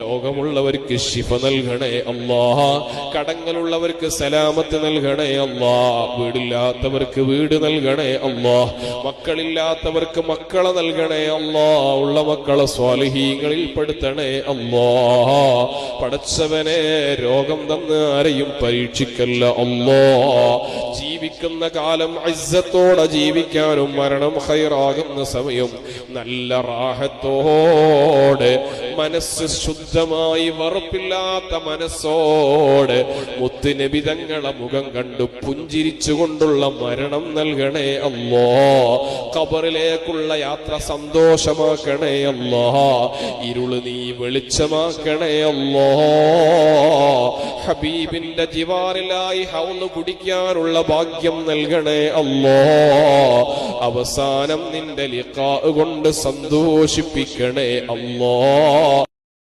രോഗമുള്ളവർക്ക് ശിഫ നൽകണേ അല്ലാ കടങ്ങളുള്ളവർക്ക് സലാമത്ത് നൽകണേ അള്ളാഹ വീടില്ലാത്തവർക്ക് വീട് നൽകണേ അള്ളാഹ മക്കളില്ലാത്തവർക്ക് മക്കളെ നൽകണേ അള്ളാഹ ഉള്ള മക്കളെ സ്വാലിഹീങ്ങളിൽ പെടുത്തണേ അള്ളാഹ പടച്ചവനെ രോഗം തന്ന് ആരെയും പരീക്ഷിക്കല്ല അല്ലാ ജീവിക്കുന്ന കാലം ഇസ്സത്തോടെ ജീവിക്കാനും മരണം ഹൈറാകുന്ന സമയം നല്ല റാഹത്തോടെ മനസ്സ് ശുദ്ധമായി വറുപ്പില്ലാത്ത മനസ്സോടെ മുത്തുനബിതങ്ങളെ മുഖം കണ്ടു പുഞ്ചിരിച്ചുകൊണ്ടുള്ള മരണം നൽകണേ അല്ലോ. കബറിലേക്കുള്ള യാത്ര സന്തോഷമാക്കണേ അല്ലോ. ഇരുൾ നീ വെളിച്ചമാക്കണേ അല്ലോ. ഹബീബിന്റെ ജിവാറിലായി ഹൗന്ന് കുടിക്കാനുള്ള ഭാഗ്യം നൽകണേ അല്ലോ. അവസാനം നിന്റെ ലിക്കാ കൊണ്ട് സന്തോഷിപ്പിക്കണേ അല്ലോ.